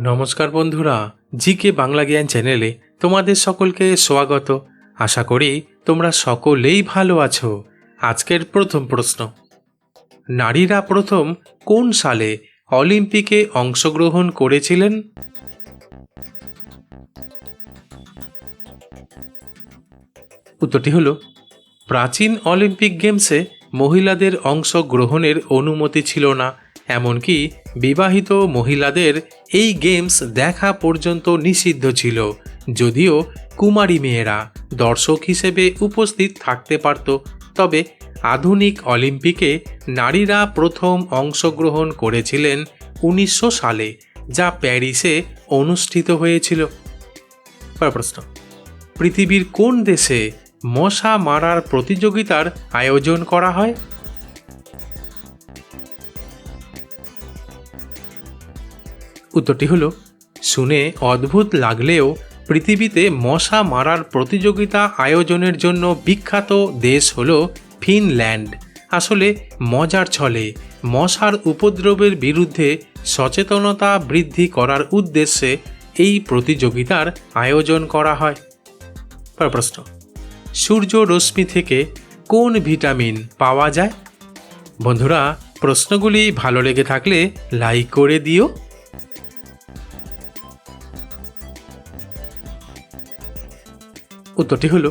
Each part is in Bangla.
নমস্কার বন্ধুরা জি কে বাংলা জ্ঞান চ্যানেলে তোমাদের সকলকে স্বাগত। আশা করি তোমরা সকলেই ভালো আছো। আজকের প্রথম প্রশ্ন। নারীরা প্রথম কোন সালে অলিম্পিকে অংশগ্রহণ করেছিলেন? উত্তরটি হলো, প্রাচীন অলিম্পিক গেমসে মহিলাদের অংশগ্রহণের অনুমতি ছিল না। এমনকি বিবাহিত মহিলাদের এই গেমস দেখা পর্যন্ত নিষিদ্ধ ছিল, যদিও কুমারী মেয়েরা দর্শক হিসেবে উপস্থিত থাকতে পারত। তবে আধুনিক অলিম্পিকে নারীরা প্রথম অংশগ্রহণ করেছিলেন উনিশশো সালে, যা প্যারিসে অনুষ্ঠিত হয়েছিল। প্রশ্ন, পৃথিবীর কোন দেশে মশা মারার প্রতিযোগিতার আয়োজন করা হয়? উত্তরটি হলো, শুনে অদ্ভুত লাগলেও পৃথিবীতে মশা মারার প্রতিযোগিতা আয়োজনের জন্য বিখ্যাত দেশ হল ফিনল্যান্ড। আসলে মজার ছলে, মশার উপদ্রবের বিরুদ্ধে সচেতনতা বৃদ্ধি করার উদ্দেশ্যে এই প্রতিযোগিতার আয়োজন করা হয়। প্রশ্ন, সূর্য রশ্মি থেকে কোন ভিটামিন পাওয়া যায়? বন্ধুরা, প্রশ্নগুলি ভালো লেগে থাকলে লাইক করে দিও। উত্তরটি হলো,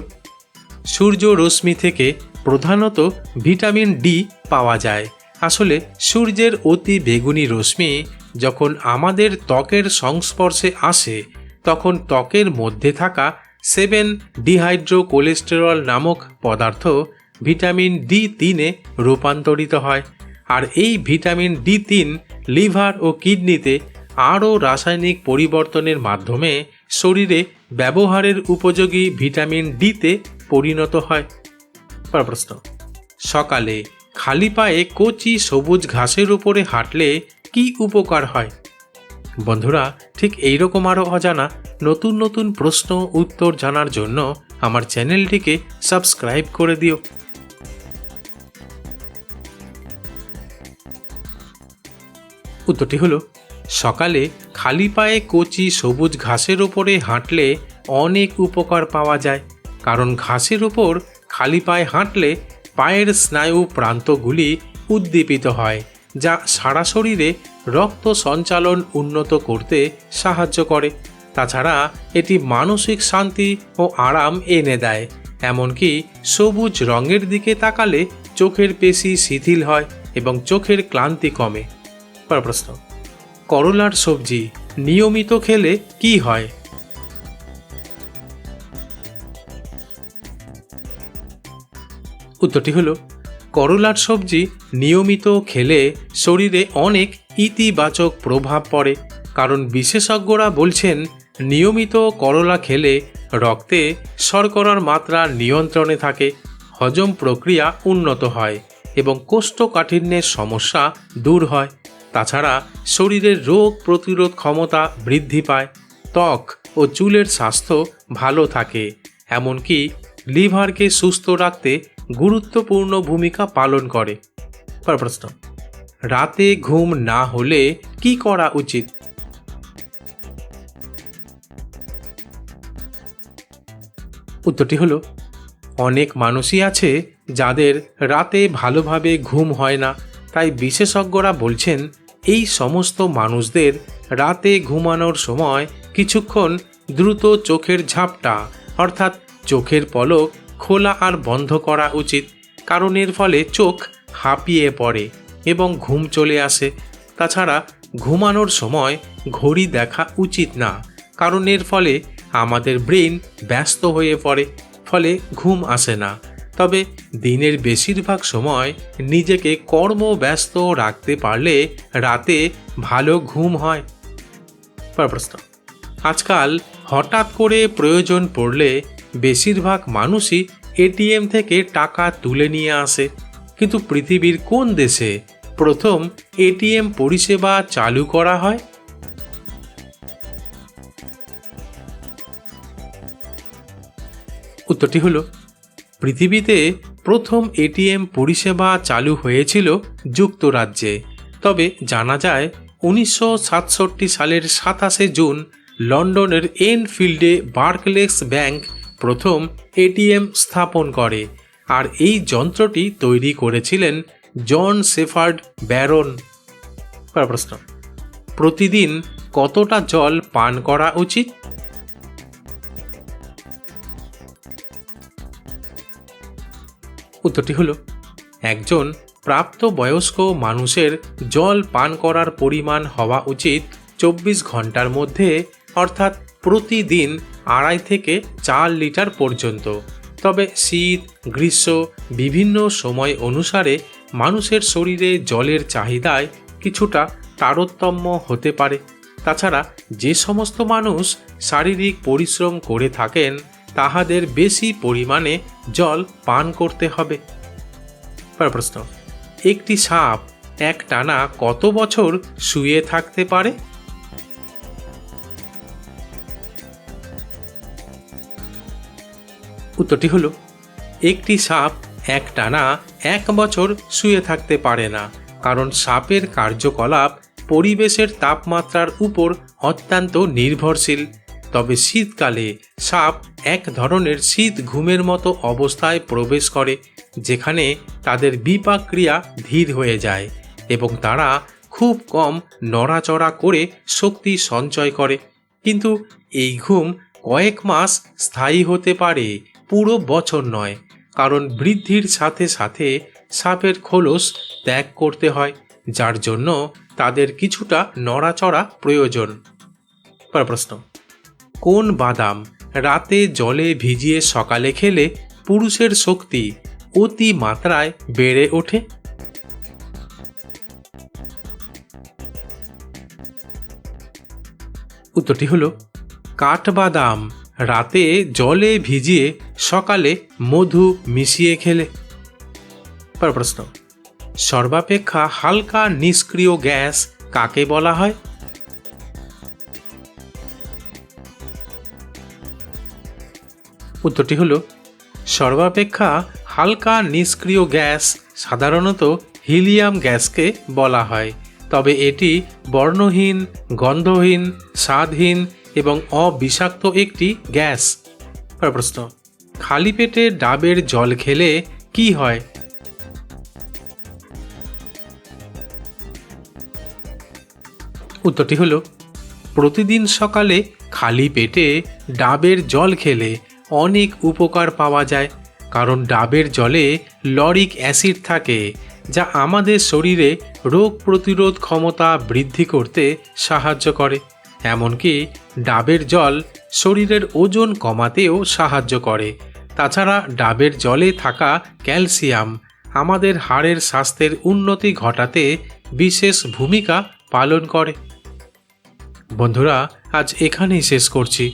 সূর্য রশ্মি থেকে প্রধানত ভিটামিন ডি পাওয়া যায়। আসলে সূর্যের অতি বেগুনি রশ্মি যখন আমাদের ত্বকের সংস্পর্শে আসে, তখন ত্বকের মধ্যে থাকা সেভেন ডিহাইড্রো কোলেস্টেরল নামক পদার্থ ভিটামিন ডি তিনে রূপান্তরিত হয়। আর এই ভিটামিন ডি তিন লিভার ও কিডনিতে আরও রাসায়নিক পরিবর্তনের মাধ্যমে শরীরে ব্যবহারের উপযোগী ভিটামিন ডিতে পরিণত হয়। প্রশ্ন। সকালে খালি পায়ে কচি সবুজ ঘাসের উপরে হাঁটলে কি উপকার হয়? বন্ধুরা, ঠিক এইরকম আরও অজানা নতুন নতুন প্রশ্ন, উত্তর জানার জন্য আমার চ্যানেলটিকে সাবস্ক্রাইব করে দিও। উত্তরটি হলো সকালে খালি পায়ে কচি সবুজ ঘাসের ওপরে হাঁটলে অনেক উপকার পাওয়া যায়। কারণ ঘাসের ওপর খালি পায়ে হাঁটলে পায়ের স্নায়ু প্রান্তগুলি উদ্দীপিত হয়, যা সারা শরীরে রক্ত সঞ্চালন উন্নত করতে সাহায্য করে। তাছাড়া এটি মানসিক শান্তি ও আরাম এনে দেয়। এমনকি সবুজ রঙের দিকে তাকালে চোখের পেশি শিথিল হয় এবং চোখের ক্লান্তি কমে। প্রশ্ন। করলার সবজি, নিয়মিত খেলে কি হয়? উত্তরটি হলো, করলার সবজি নিয়মিত খেলে শরীরে অনেক ইতিবাচক প্রভাব পড়ে। কারণ বিশেষজ্ঞরা বলছেন, নিয়মিত করলা খেলে রক্তে শর্করার মাত্রা নিয়ন্ত্রণে থাকে, হজম প্রক্রিয়া উন্নত হয় এবং কোষ্ঠকাঠিন্যের সমস্যা দূর হয়। তাছাড়া শরীরের রোগ প্রতিরোধ ক্ষমতা বৃদ্ধি পায়, ত্বক ও চুলের স্বাস্থ্য ভালো থাকে, এমনকি লিভারকে সুস্থ রাখতে গুরুত্বপূর্ণ ভূমিকা পালন করে। প্রশ্ন, রাতে ঘুম না হলে কি করা উচিত? উত্তরটি হলো, অনেক মানুষই আছে যাদের রাতে ভালোভাবে ঘুম হয় না তাই বিশেষজ্ঞরা বলছেন, এই সমস্ত মানুষদের রাতে ঘুমানোর সময় কিছুক্ষণ দ্রুত চোখের ঝাপটা, অর্থাৎ চোখের পলক খোলা আর বন্ধ করা উচিত, কারণ এর ফলে চোখ হাঁপিয়ে পড়ে এবং ঘুম চলে আসে। তাছাড়া ঘুমানোর সময় ঘড়ি দেখা উচিত না, কারণ এর ফলে আমাদের ব্রেন ব্যস্ত হয়ে পড়ে, ফলে ঘুম আসে না। তবে দিনের বেশিরভাগ সময় নিজেকে কর্মব্যস্ত রাখতে পারলে রাতে ভালো ঘুম হয়। প্রশ্ন। আজকাল হঠাৎ করে প্রয়োজন পড়লে বেশিরভাগ মানুষই এটিএম থেকে টাকা তুলে নিয়ে আসে। কিন্তু পৃথিবীর কোন দেশে প্রথম এটিএম পরিষেবা চালু করা হয়? উত্তরটি হলো পৃথিবীতে প্রথম এটিএম পরিষেবা চালু হয়েছিল যুক্তরাজ্যে। তবে জানা যায়, উনিশশো সাতষট্টি সালের সাতাশে জুন লন্ডনের এনফিল্ডে বার্কলেক্স ব্যাংক প্রথম এটিএম স্থাপন করে আর এই যন্ত্রটি তৈরি করেছিলেন জন সেফার্ড ব্যারন। প্রশ্ন, প্রতিদিন কতটা জল পান করা উচিত? উত্তরটি হলো, একজন প্রাপ্তবয়স্ক মানুষের জল পান করার পরিমাণ হওয়া উচিত চব্বিশ ঘণ্টার মধ্যে, অর্থাৎ প্রতিদিন আড়াই থেকে চার লিটার পর্যন্ত। তবে শীত, গ্রীষ্ম, বিভিন্ন সময় অনুসারে মানুষের শরীরে জলের চাহিদায় কিছুটা তারতম্য হতে পারে। তাছাড়া যে সমস্ত মানুষ শারীরিক পরিশ্রম করে থাকেন তাহাদের বেশি পরিমাণে জল পান করতে হবে। প্রশ্ন, একটি সাপ এক টানা কত বছর শুয়ে থাকতে পারে? উত্তরটি হলো, একটি সাপ এক টানা এক বছর শুয়ে থাকতে পারে না, কারণ সাপের কার্যকলাপ পরিবেশের তাপমাত্রার উপর অত্যন্ত নির্ভরশীল। তবে শীতকালে সাপ এক ধরনের শীত ঘুমের মতো অবস্থায় প্রবেশ করে, যেখানে তাদের বিপাক ক্রিয়া ধীর হয়ে যায় এবং তারা খুব কম নড়াচড়া করে শক্তি সঞ্চয় করে। কিন্তু এই ঘুম কয়েক মাস স্থায়ী হতে পারে পুরো বছর নয়, কারণ বৃদ্ধির সাথে সাথে সাপের খোলস ত্যাগ করতে হয়, যার জন্য তাদের কিছুটা নড়াচড়া প্রয়োজন। প্রশ্ন। কোন বাদাম রাতে জলে ভিজিয়ে সকালে খেলে পুরুষের শক্তি অতি মাত্রায় বেড়ে ওঠে? উত্তরটি হলো কাঠবাদাম রাতে জলে ভিজিয়ে সকালে মধু মিশিয়ে খেলে। প্রশ্ন, সর্বাপেক্ষা হালকা নিষ্ক্রিয় গ্যাস কাকে বলা হয়? উত্তরটি হল, সর্বাপেক্ষা হালকা নিষ্ক্রিয় গ্যাস সাধারণত হিলিয়াম গ্যাসকে বলা হয়। তবে এটি বর্ণহীন, গন্ধহীন, স্বাদহীন এবং অবিষাক্ত একটি গ্যাস। প্রশ্ন, খালি পেটে ডাবের জল খেলে কি হয়? উত্তরটি হলো, প্রতিদিন সকালে খালি পেটে ডাবের জল খেলে অনেক উপকার পাওয়া যায়। কারণ ডাবের জলে লরিক অ্যাসিড থাকে, যা আমাদের শরীরে রোগ প্রতিরোধ ক্ষমতা বৃদ্ধি করতে সাহায্য করে। এমনকি ডাবের জল শরীরের ওজন কমাতেও সাহায্য করে। তাছাড়া ডাবের জলে থাকা ক্যালসিয়াম আমাদের হাড়ের স্বাস্থ্যের উন্নতি ঘটাতে বিশেষ ভূমিকা পালন করে। বন্ধুরা, আজ এখানেই শেষ করছি।